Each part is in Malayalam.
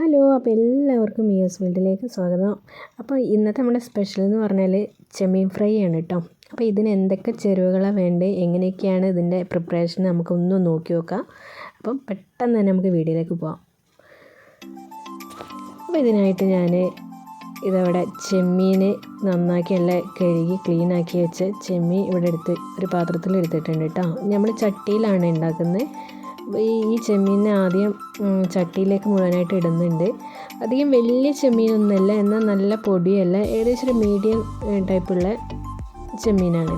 ഹലോ അപ്പോൾ എല്ലാവർക്കും മിയോസ് വേൾഡിലേക്ക് സ്വാഗതം. അപ്പോൾ ഇന്നത്തെ നമ്മുടെ സ്പെഷ്യൽ എന്ന് പറഞ്ഞാൽ ചെമ്മീൻ ഫ്രൈ ആണ് കേട്ടോ അപ്പോൾ ഇതിന് എന്തൊക്കെ ചേരുവകളാണ് വേണ്ടത് എങ്ങനെയൊക്കെയാണ് ഇതിന്റെ പ്രിപ്പറേഷൻ നമുക്കൊന്ന് നോക്കി നോക്കാം. അപ്പം പെട്ടെന്ന് തന്നെ നമുക്ക് വീഡിയോയിലേക്ക് പോവാം. അപ്പോൾ ഇതിനായിട്ട് ഞാൻ ഇതവിടെ ചെമ്മീൻ നന്നാക്കി നല്ല കഴുകി ക്ലീൻ ആക്കി വെച്ച് ചെമ്മീൻ ഇവിടെ എടുത്ത് ഒരു പാത്രത്തിൽ എടുത്തിട്ടുണ്ട് കേട്ടോ നമ്മൾ ചട്ടിയിലാണ് ഉണ്ടാക്കുന്നത്. ഈ ചെമ്മീനെ ആദ്യം ചട്ടിയിലേക്ക് മുഴുവനായിട്ട് ഇടുന്നുണ്ട്. അധികം വലിയ ചെമ്മീനൊന്നുമല്ല എന്നാൽ നല്ല പൊടിയല്ല ഏകദേശം ഒരു മീഡിയം ടൈപ്പുള്ള ചെമ്മീനാണ്.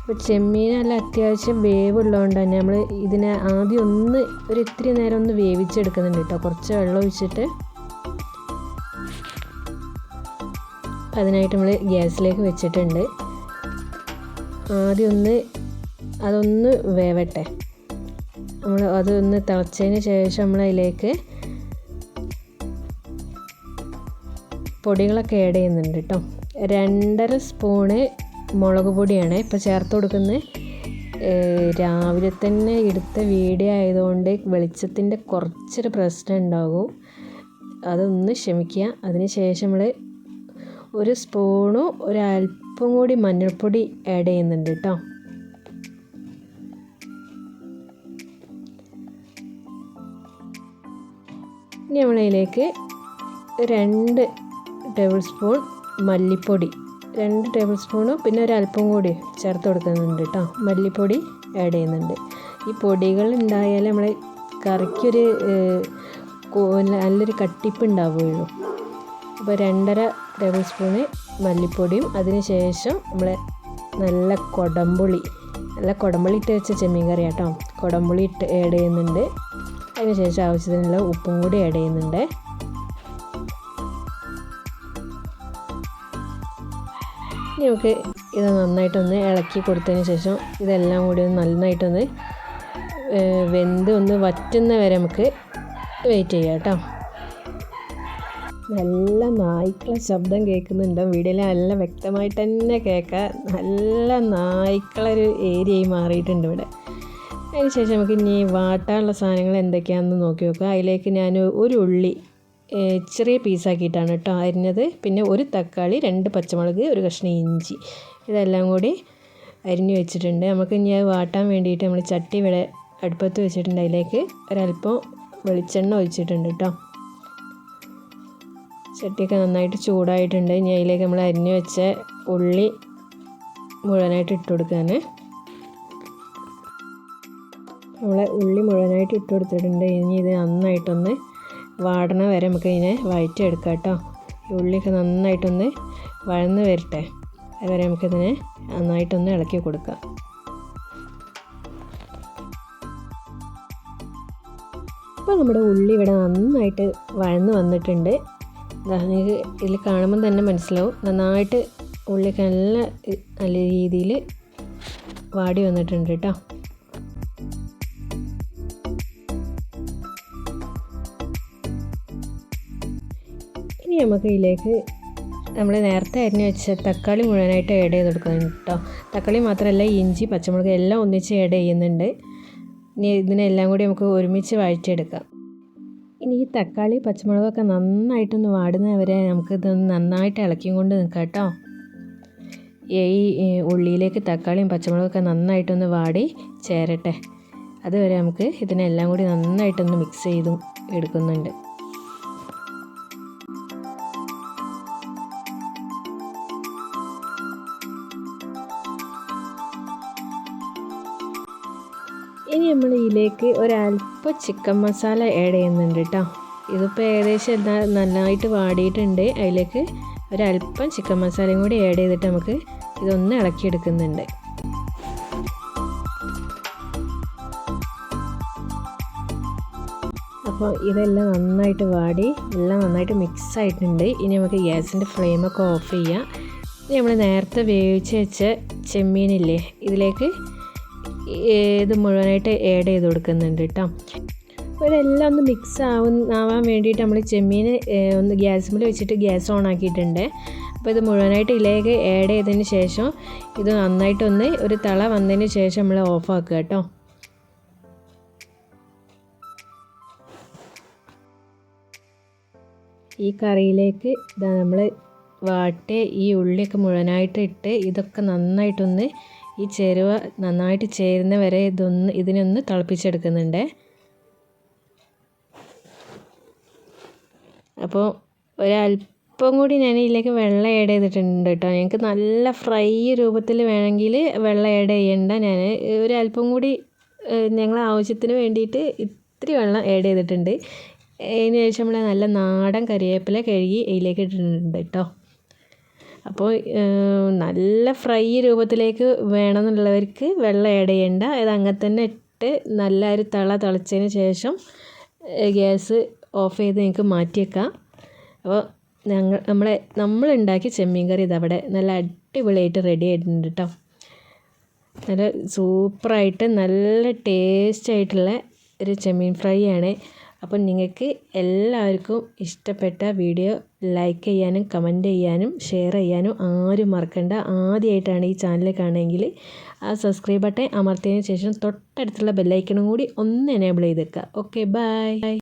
അപ്പോൾ ചെമ്മീനല്ല അത്യാവശ്യം വേവുള്ളതുകൊണ്ട് തന്നെ നമ്മൾ ഇതിനെ ആദ്യം ഒന്ന് ഒരു ഇത്തിരി നേരം ഒന്ന് വേവിച്ചെടുക്കുന്നുണ്ട് കേട്ടോ. കുറച്ച് വെള്ളം ഒഴിച്ചിട്ട് അതിനായിട്ട് നമ്മൾ ഗ്യാസിലേക്ക് വെച്ചിട്ടുണ്ട്. ആദ്യം ഒന്ന് അതൊന്ന് വേവട്ടെ. നമ്മൾ അതൊന്ന് തിളച്ചതിന് ശേഷം നമ്മൾ അതിലേക്ക് പൊടികളൊക്കെ ആഡ് ചെയ്യുന്നുണ്ട് കേട്ടോ രണ്ടര സ്പൂണ് മുളക് പൊടിയാണ് ഇപ്പോൾ ചേർത്ത് കൊടുക്കുന്നത്. രാവിലെ തന്നെ എടുത്ത വീഡിയോ ആയതുകൊണ്ട് വെളിച്ചത്തിന്റെ കുറച്ചൊരു പ്രശ്നം ഉണ്ടാകും. അതൊന്ന് ക്ഷമിക്കുക. അതിന് ശേഷം നമ്മൾ ഒരു സ്പൂണും ഒരല്പം കൂടി മഞ്ഞൾപ്പൊടി ആഡ് ചെയ്യുന്നുണ്ട് കേട്ടോ ഇനി നമ്മളതിലേക്ക് രണ്ട് ടേബിൾ സ്പൂൺ മല്ലിപ്പൊടി. രണ്ട് ടേബിൾ സ്പൂണും പിന്നെ ഒരല്പം കൂടി ചേർത്ത് കൊടുക്കുന്നുണ്ട് കേട്ടോ മല്ലിപ്പൊടി ആഡ് ചെയ്യുന്നുണ്ട്. ഈ പൊടികൾ ഉണ്ടായാൽ നമ്മൾ കറിക്കൊരു നല്ലൊരു കട്ടിപ്പ് ഉണ്ടാവുകയുള്ളൂ അപ്പോൾ രണ്ടര ടേബിൾ സ്പൂണ് മല്ലിപ്പൊടിയും അതിന് ശേഷം നമ്മൾ നല്ല കൊടമ്പുളി നല്ല കൊടമ്പുളി ഇട്ട് വെച്ച ചെമ്മീൻ കറി കേട്ടോ കൊടമ്പുളി ഇട്ട് ആഡ് ചെയ്യുന്നുണ്ട്. അതിനുശേഷം ആവശ്യത്തിനുള്ള ഉപ്പും കൂടി ആഡ് ചെയ്യുന്നുണ്ട്. ഇനി നമുക്ക് ഇത് നന്നായിട്ടൊന്ന് ഇളക്കി കൊടുത്തതിന് ശേഷം ഇതെല്ലാം കൂടി ഒന്ന് നന്നായിട്ടൊന്ന് വെന്ത് ഒന്ന് വറ്റുന്ന വരെ നമുക്ക് വെയിറ്റ് ചെയ്യാം കേട്ടോ. നല്ല നായ്ക്കളെ ശബ്ദം കേൾക്കുന്നുണ്ട്. വീഡിയോയിൽ നല്ല വ്യക്തമായിട്ട് തന്നെ കേൾക്കാം. നല്ല നായ്ക്കളൊരു ഏരിയയായി മാറിയിട്ടുണ്ട് ഇവിടെ. അതിന് ശേഷം നമുക്ക് ഇനി വാട്ടാനുള്ള സാധനങ്ങൾ എന്തൊക്കെയാണെന്ന് നോക്കി നോക്കുക അതിലേക്ക് ഞാൻ ഒരു ഉള്ളി ചെറിയ പീസാക്കിയിട്ടാണ് കേട്ടോ അരിഞ്ഞത്. പിന്നെ ഒരു തക്കാളി രണ്ട് പച്ചമുളക് ഒരു കഷ്ണം ഇഞ്ചി. ഇതെല്ലാം കൂടി അരിഞ്ഞു വെച്ചിട്ടുണ്ട്. നമുക്ക് ഇനി അത് വാട്ടാൻ വേണ്ടിയിട്ട് നമ്മൾ ചട്ടി ഇവിടെ അടുപ്പത്ത് വെച്ചിട്ടുണ്ട്. അതിലേക്ക് ഒരല്പം വെളിച്ചെണ്ണ ഒഴിച്ചിട്ടുണ്ട് കേട്ടോ. ചട്ടിയൊക്കെ നന്നായിട്ട് ചൂടായിട്ടുണ്ട്. ഇനി അതിലേക്ക് നമ്മൾ അരിഞ്ഞു വെച്ച ഉള്ളി മുഴുവനായിട്ട് ഇട്ട് കൊടുക്കാൻ നമ്മൾ ഉള്ളി മുഴുവനായിട്ട് ഇട്ട് കൊടുത്തിട്ടുണ്ട്. ഇനി ഇത് നന്നായിട്ടൊന്ന് വാടണ വരെ നമുക്ക് ഇതിനെ വഴറ്റിയെടുക്കാം കേട്ടോ ഉള്ളിയൊക്കെ നന്നായിട്ടൊന്ന് വഴന്ന് വരട്ടെ. അതുവരെ നമുക്കിതിനെ നന്നായിട്ടൊന്ന് ഇളക്കി കൊടുക്കാം. അപ്പോൾ നമ്മുടെ ഉള്ളി ഇവിടെ നന്നായിട്ട് വഴന്ന് വന്നിട്ടുണ്ട്. നിങ്ങൾക്ക് ഇതിൽ കാണുമ്പം തന്നെ മനസ്സിലാവും. നന്നായിട്ട് ഉള്ളിയൊക്കെ നല്ല നല്ല രീതിയിൽ വാടി വന്നിട്ടുണ്ട് കേട്ടോ. ഇനി നമുക്ക് ഇതിലേക്ക് നമ്മൾ നേരത്തെ അരിഞ്ഞ് വെച്ച തക്കാളി മുഴുവനായിട്ട് ആഡ് ചെയ്ത് കൊടുക്കുന്നുണ്ട് കേട്ടോ. തക്കാളി മാത്രമല്ല ഇഞ്ചി പച്ചമുളക് എല്ലാം ഒന്നിച്ച് ആഡ് ചെയ്യുന്നുണ്ട്. ഇനി ഇതിനെല്ലാം കൂടി നമുക്ക് ഒരുമിച്ച് വഴറ്റിയെടുക്കാം. ഇനി ഈ തക്കാളി പച്ചമുളകൊക്കെ നന്നായിട്ടൊന്ന് വാടുന്നവരെ നമുക്ക് ഇതൊന്ന് നന്നായിട്ട് ഇളക്കിയും കൊണ്ട് നിൽക്കാം കേട്ടോ. ഈ ഉള്ളിയിലേക്ക് തക്കാളിയും പച്ചമുളകൊക്കെ നന്നായിട്ടൊന്ന് വാടി ചേരട്ടെ. അതുവരെ നമുക്ക് ഇതിനെല്ലാം കൂടി നന്നായിട്ടൊന്ന് മിക്സ് ചെയ്തും എടുക്കുന്നുണ്ട്. ഇനി നമ്മൾ ഇതിലേക്ക് ഒരല്പം ചിക്കൻ മസാല ആഡ് ചെയ്യുന്നുണ്ട് കേട്ടോ ഇതിപ്പോൾ ഏകദേശം എന്താ നന്നായിട്ട് വാടിയിട്ടുണ്ട്. അതിലേക്ക് ഒരല്പം ചിക്കൻ മസാലയും കൂടി ആഡ് ചെയ്തിട്ട് നമുക്ക് ഇതൊന്ന് ഇളക്കിയെടുക്കുന്നുണ്ട്. അപ്പോൾ ഇതെല്ലാം നന്നായിട്ട് വാടി എല്ലാം നന്നായിട്ട് മിക്സ് ആയിട്ടുണ്ട്. ഇനി നമുക്ക് ഗ്യാസിന്റെ ഫ്ലെയിമൊക്കെ ഓഫ് ചെയ്യാം. ഇനി നമ്മൾ നേരത്തെ വേവിച്ച് വെച്ച ചെമ്മീനില്ലേ ഇതിലേക്ക് ഇത് മുഴുവനായിട്ട് ആഡ് ചെയ്ത് കൊടുക്കുന്നുണ്ട് കേട്ടോ ഇതെല്ലാം ഒന്ന് മിക്സ് ആവുന്ന ആവാൻ വേണ്ടിയിട്ട് നമ്മൾ ചെമ്മീൻ ഒന്ന് ഗ്യാസിൽ വെച്ചിട്ട് ഗ്യാസ് ഓൺ ആക്കിയിട്ടുണ്ട്. അപ്പോൾ ഇത് മുഴുവനായിട്ട് ഇലയൊക്കെ ആഡ് ചെയ്തതിന് ശേഷം ഇത് നന്നായിട്ടൊന്ന് ഒരു തള വന്നതിന് ശേഷം നമ്മൾ ഓഫ് ആക്കുക കേട്ടോ ഈ കറിയിലേക്ക് നമ്മൾ വാട്ടിയ ഈ ഉള്ളിയൊക്കെ മുഴുവനായിട്ട് ഇട്ട് ഇതൊക്കെ നന്നായിട്ടൊന്ന് ഈ ചേരുവ നന്നായിട്ട് ചേരുന്ന വരെ ഇതൊന്ന് ഇതിനൊന്ന് തിളപ്പിച്ചെടുക്കുന്നുണ്ട്. അപ്പോൾ ഒരല്പം കൂടി ഞാൻ ഇതിലേക്ക് വെള്ളം ആഡ് ചെയ്തിട്ടുണ്ട് കേട്ടോ. ഞങ്ങൾക്ക് നല്ല ഫ്രൈ രൂപത്തിൽ വേണമെങ്കിൽ വെള്ളം ആഡ് ചെയ്യണ്ട. ഞാൻ ഒരല്പം കൂടി ഞങ്ങളെ ആവശ്യത്തിന് വേണ്ടിയിട്ട് ഇത്തിരി വെള്ളം ആഡ് ചെയ്തിട്ടുണ്ട്. അതിന് ശേഷം നമ്മൾ നല്ല നാടൻ കറിവേപ്പില കഴുകി ഇതിലേക്ക് ഇട്ടിട്ടുണ്ട് കേട്ടോ. അപ്പോൾ നല്ല ഫ്രൈ രൂപത്തിലേക്ക് വേണമെന്നുള്ളവർക്ക് വെള്ളം ആഡ് ചെയ്യണ്ട. ഇത് അങ്ങനെ തന്നെ ഇട്ട് നല്ല ഒരു തള തിളച്ചതിന് ശേഷം ഗ്യാസ് ഓഫ് ചെയ്ത് നിങ്ങൾക്ക് മാറ്റിയേക്കാം. അപ്പോൾ ഞങ്ങൾ നമ്മളെ നമ്മളുണ്ടാക്കിയ ചെമ്മീൻ കറി ഇതവിടെ നല്ല അടിപൊളിയായിട്ട് റെഡി ആയിട്ടുണ്ട് കേട്ടോ നല്ല സൂപ്പറായിട്ട് നല്ല ടേസ്റ്റ് ആയിട്ടുള്ള ഒരു ചെമ്മീൻ ഫ്രൈ ആണ്. അപ്പം നിങ്ങൾക്ക് എല്ലാവർക്കും ഇഷ്ടപ്പെട്ട വീഡിയോ ലൈക്ക് ചെയ്യാനും കമന്റ് ചെയ്യാനും ഷെയർ ചെയ്യാനും ആരും മറക്കണ്ട. ആദ്യമായിട്ടാണ് ഈ ചാനൽ കാണുമെങ്കിൽ ആ സബ്സ്ക്രൈബ് ബട്ടൺ അമർത്തിയതിന് ശേഷം തൊട്ടടുത്തുള്ള ബെല്ലൈക്കണും കൂടി ഒന്ന് എനേബിൾ ചെയ്തേക്കുക. Okay bye